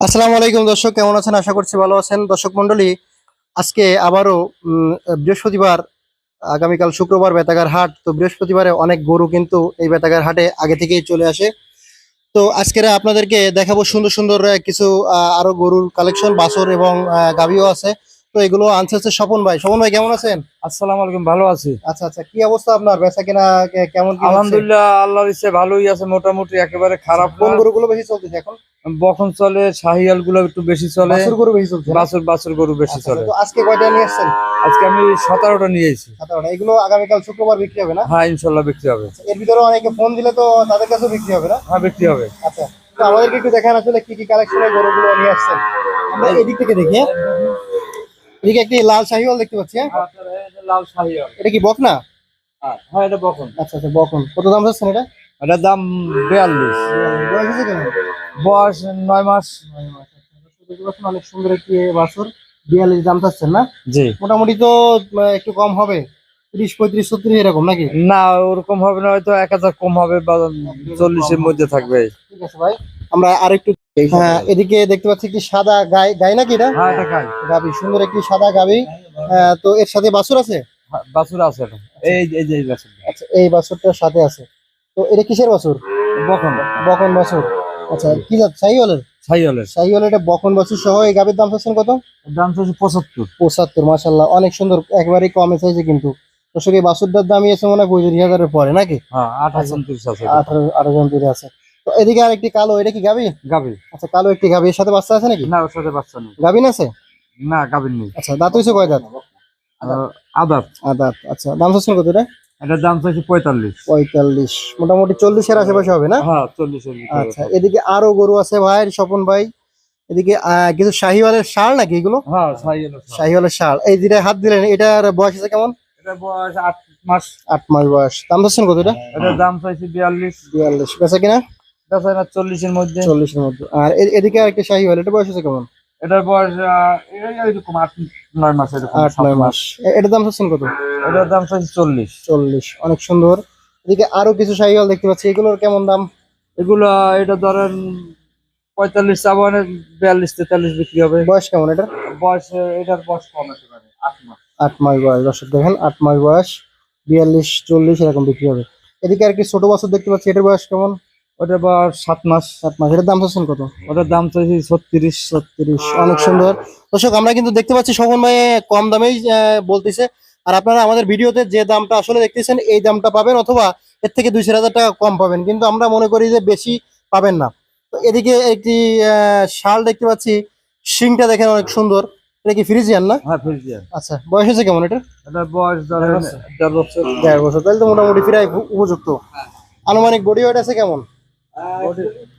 আসসালামু আলাইকুম দর্শক, কেমন আছেন? আশা করছি ভালো আছেন। দর্শক মন্ডলী আজকে আবারও বৃহস্পতিবার, আগামীকাল শুক্রবার বেতাগার হাট। তো বৃহস্পতিবারে অনেক গরু কিন্তু এই বেতাগার হাটে আগে থেকেই চলে আসে। তো আজকের আপনাদেরকে দেখাবো সুন্দর সুন্দর কিছু আরও গরুর কালেকশন, বাছর এবং গাভীও আছে। তো এগুলো আনছে হচ্ছে স্বপন ভাই। স্বপন ভাই কেমন আছেন? আসসালামু আলাইকুম ভালো আছি। আচ্ছা আচ্ছা কি অবস্থা আপনার? বেচা কিনা কেমন? আলহামদুলিল্লাহ আল্লাহর ইচ্ছে ভালোই আছে মোটামুটি একেবারে খারাপ কোন গরুগুলো বেশি চলতেছে এখন? বখন চলে শাহিয়ালগুলো একটু বেশি চলে। বাছুর গরু বেশি চলছে বাছুর বাছুর গরু বেশি আচ্ছা, চলে। তো আজকে কয়টা নিয়ে এসেছেন আজকে আমি সতেরোটা নিয়েছি সতেরোটা। এগুলো আগামীকাল শুক্রবার বিক্রি হবে না? হ্যাঁ ইনশাল্লাহ বিক্রি হবে। এর ভিতরে অনেকে ফোন দিলে তো তাদের কাছেও বিক্রি হবে না? হ্যাঁ বিক্রি হবে। আচ্ছা তো আমাদেরকে একটু দেখান আসলে কি কি কালেকশনের গরুগুলো নিয়ে আসছেন। আমরা এদিক থেকে দেখি হ্যাঁ? এদিকে একটি লাল শাহিওয়াল দেখতে পাচ্ছি হ্যাঁ? লাল শাহিয়াল এটা কি বকনা? হ্যাঁ এটা বখন আচ্ছা আচ্ছা বকন। কত দাম চাচ্ছেন এটা? এটার দাম বিয়াল্লিশ। বয়স হয়েছে কেন? বয়স নয় মাস। দেখতে পাচ্ছেন অনেক সুন্দর একটি বাছুর। বিয়াল্লিশ দাম চাচ্ছেন না? জি। মোটামুটি তো একটু কম হবে। তিরিশ পঁয়ত্রিশ ছত্রিশ এরকম নাকি? না ওরকম হবে না হয়তো এক হাজার কম হবে বা চল্লিশের মধ্যে থাকবে। ঠিক আছে ভাই। আমরা আরেকটু হ্যাঁ এদিকে দেখতে পাচ্ছি কি সাদা গাই গাই নাকি এটা? হ্যাঁ গাবি সুন্দর একটি সাদা গাবি। আহ, তো এর সাথে বাছুর আছে? হ্যাঁ, বাছুর আছে এই এই যে এই বাছুর আচ্ছা এই বাছুরটার সাথে আছে। তো এটা কিসের বাছুর বখন বকন বাছুর আচ্ছা কি জাত? শাহিওয়ালের শাহিয়ালের শাহিওয়াল এটা বকন বাছুর সহ এই গাবির দাম চাচ্ছেন কত? দাম হচ্ছে পঁচাত্তর। পঁচাত্তর মাসাল্লাহ অনেক সুন্দর একেবারেই কমে চাইছে কিন্তু। দর্শক এই বাছুরটার দামই আছে মনে হয় পঁয়ত্রিশ হাজারের পরে নাকি? হ্যাঁ আঠাশ উনত্রিশ আছে। আঠারো জন দূরে আছে। তো এদিকে আর একটি কালো এটা কি গাবি গাভী। আচ্ছা কালো একটি গাবি এর সাথে বাচ্চা আছে নাকি? না ওর সাথে বাচ্চা নেই। গাবিন আছে না গাভীর নেই। আচ্ছা দাঁত হয়েছে কয় দাঁত? আহ, আদার আ দাঁত আচ্ছা। দাম চাচ্ছেন কত এটা? এটার দাম চাইছে পঁয়তাল্লিশ। পঁয়তাল্লিশ। মোটামুটি চল্লিশের আশেপাশে হবে না? হ্যাঁ চল্লিশের ভিতরে আচ্ছা এদিকে আরও গরু আছে ভাই স্বপন ভাই। এদিকে কিছু শাহিওয়ালের শাল নাকি এগুলো? হ্যাঁ সার। শাহিওয়ালের শাল। এই যেটা হাত দিলেন এটার বয়স আছে কেমন? এটার বয়স আট মাস। আট মাস বয়স। দাম চাচ্ছেন কত এটা? এটার দাম চাইছে বিয়াল্লিশ। বিয়াল্লিশ। বেচা কিনা? বেচা না চল্লিশের মধ্যে। চল্লিশের মধ্যে। আর এদিকে এটা বয়স আছে কেমন? এটার বয়স আট নয় মাস আট নয় মাস। এটার দাম চাচ্ছেন কত? এটার দাম চল্লিশ। চল্লিশ অনেক সুন্দর। এদিকে আরও কিছু শাহিওয়াল দেখতে পাচ্ছি এগুলোর কেমন দাম? এগুলো এটা ধরেন পঁয়তাল্লিশ চাবানে বিয়াল্লিশ তেতাল্লিশ বিক্রি হবে। বয়স কেমন এটা বয়স এটার বয়স কম আট মাস। আট মাস বয়স দর্শক দেখেন আট মাস বয়স বিয়াল্লিশ চল্লিশ এরকম বিক্রি হবে। এদিকে আর কি ছোট বাছুর দেখতে পাচ্ছি এটার বয়স কেমন? বয়স সাত মাস। সাত মাস। এটার দাম চাচ্ছেন কত? ওটার দাম চাইছে ছত্রিশ ছত্রিশ। অনেক সুন্দর। দর্শক আমরা কিন্তু দেখতে পাচ্ছি শোভন ভাই কম দামেই বলতেছে। আর আপনারা আমাদের ভিডিওতে যে দামটা আসলে দেখতেছেন এই দামটা পাবেন অথবা এর থেকে দুই চার হাজার টাকা কম পাবেন। কিন্তু আমরা মনে করি যে বেশি পাবেন না। তো এদিকে একটি শাল দেখতে পাচ্ছি। শিংটা দেখেন অনেক সুন্দর। এটা কি ফ্রিজিয়ান না? হ্যাঁ ফ্রিজিয়ান। আচ্ছা বয়স হয়েছে কেমন এটা এটার বয়স দেড় বছর। দেড় বছর। তাহলে তো মোটামুটি প্রায় উপযুক্ত। আনুমানিক বডি ওয়েট আছে কেমন?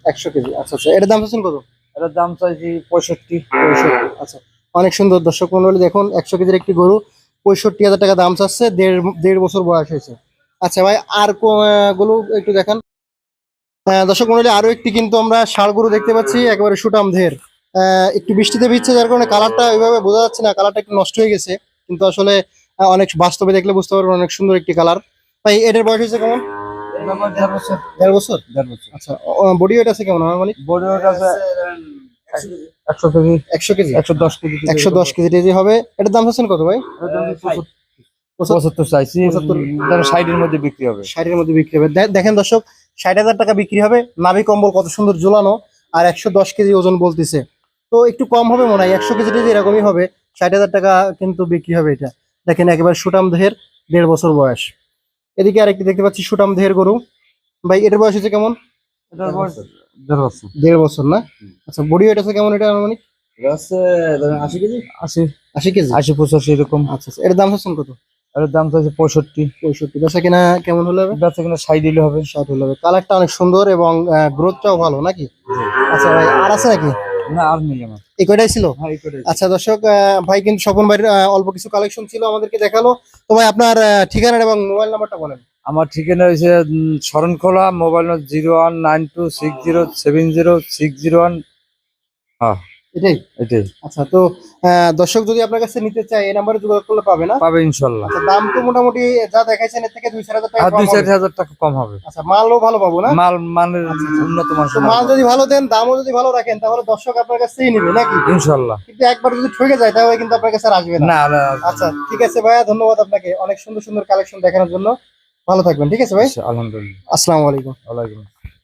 একশো কেজি। আচ্ছা আচ্ছা এটার দাম চাচ্ছেন কত? এটার দাম চাইছি পঁয়ষট্টি। আচ্ছা। অনেক সুন্দর দর্শক মন্ডলী দেখুন একশো কেজির একটি গরু পঁয়ষট্টি হাজার টাকা দাম চাচ্ছে দেড় দেড় বছর বয়স হয়েছে। আচ্ছা ভাই আরগুলো একটু দেখান। দর্শক মন্ডলী আরও একটি কিন্তু আমরা ষাড় গরু দেখতে পাচ্ছি একেবারে সুটাম ধের। আহ, একটু বৃষ্টিতে ভিজছে যার কারণে কালারটা ওইভাবে বোঝা যাচ্ছে না কালারটা একটু নষ্ট হয়ে গেছে। কিন্তু আসলে অনেক বাস্তবে দেখলে বুঝতে পারবেন অনেক সুন্দর একটি কালার। ভাই এটার বয়স হয়েছে কেমন? দেড় বছর। দেড় বছর? দেড় বছর। আচ্ছা বডি ওয়েট আছে কেমন? আমার মানে? বড় আছে একশো কেজি। একশো কেজি? একশো দশ কেজি একশো দশ কেজি কেজি হবে। এটার দাম চাচ্ছেন কত ভাই? পঁচাত্তর। চাইছি। পঁচাত্তর। ষাটের মধ্যে বিক্রি হবে। ষাটের মধ্যে বিক্রি হবে। দেখেন দর্শক ষাট হাজার টাকা বিক্রি হবে। নাভি কম্বল কত সুন্দর ঝুলানো। আর একশো দশ কেজি ওজন বলতেছে। তো একটু কম হবে মনে হয়। একশো কেজি এরকমই হবে। ষাট হাজার টাকা কিন্তু বিক্রি হবে এটা। দেখেন একেবারে সুটাম দেহের দেড় বছর বয়স। এদিকে আরেকটি দেখতে পাচ্ছি সুটাম দেহের গরু। ভাই এটার বয়স হচ্ছে কেমন? এটার বয়স দেড় বছর। দেড় বছর না? আচ্ছা বডি ওয়েট আছে কেমন এটা আনুমানিক? আশি কেজি। আশি। আশি কেজি? আশি পঁচাশি এরকম। আচ্ছা আচ্ছা এটার দাম হচ্ছেন কত? এটার দাম চাইছে পঁয়ষট্টি। পঁয়ষট্টি। বেচা কিনা কেমন হলে হবে? বেচা কিনা ষাট হবে। ষাট হলে হবে। কালারটা অনেক সুন্দর এবং গ্রোথটাও ভালো নাকি? আচ্ছা ভাই আর আছে নাকি? না আর নেই আমার। এই কয়টাই ছিল? হ্যাঁ করে আচ্ছা দর্শক ভাই কিন্তু স্বপন ভাইয়ের অল্প কিছু কালেকশন ছিল আমাদেরকে দেখাল। তো ভাই আপনার ঠিকানা এবং মোবাইল নাম্বারটা বলেন। আমার ঠিকানা হয়েছে Sharankhola mobile number zero one nine two six zero seven zero six zero one হ্যাঁ। এটাই? এটাই। আচ্ছা তো দর্শক যদি আপনার কাছে নিতে চায় এই নাম্বারে যোগাযোগ করলে পাবে না? পাবে ইনশাল্লাহ। আচ্ছা দাম তো মোটামুটি যা দেখাইছেন এর থেকে টাকা কম হবে। হাজার টাকা কম হবে। আচ্ছা মালও ভালো পাবো না? মাল মানের উন্নত মান মাল যদি ভালো দেন দামও যদি ভালো রাখেন তাহলে দর্শক আপনার নিবে নাকি? কিন্তু একবার যদি ঠকে যায় তাহলে কিন্তু আপনার কাছে আর আসবে না। আচ্ছা ঠিক আছে ভাইয়া ধন্যবাদ আপনাকে অনেক সুন্দর সুন্দর কালেকশন দেখানোর জন্য। ভালো থাকবেন ঠিক আছে ভাই? আলহামদুলিল্লাহ। আসসালামু আলাইকুম। আসসালাম।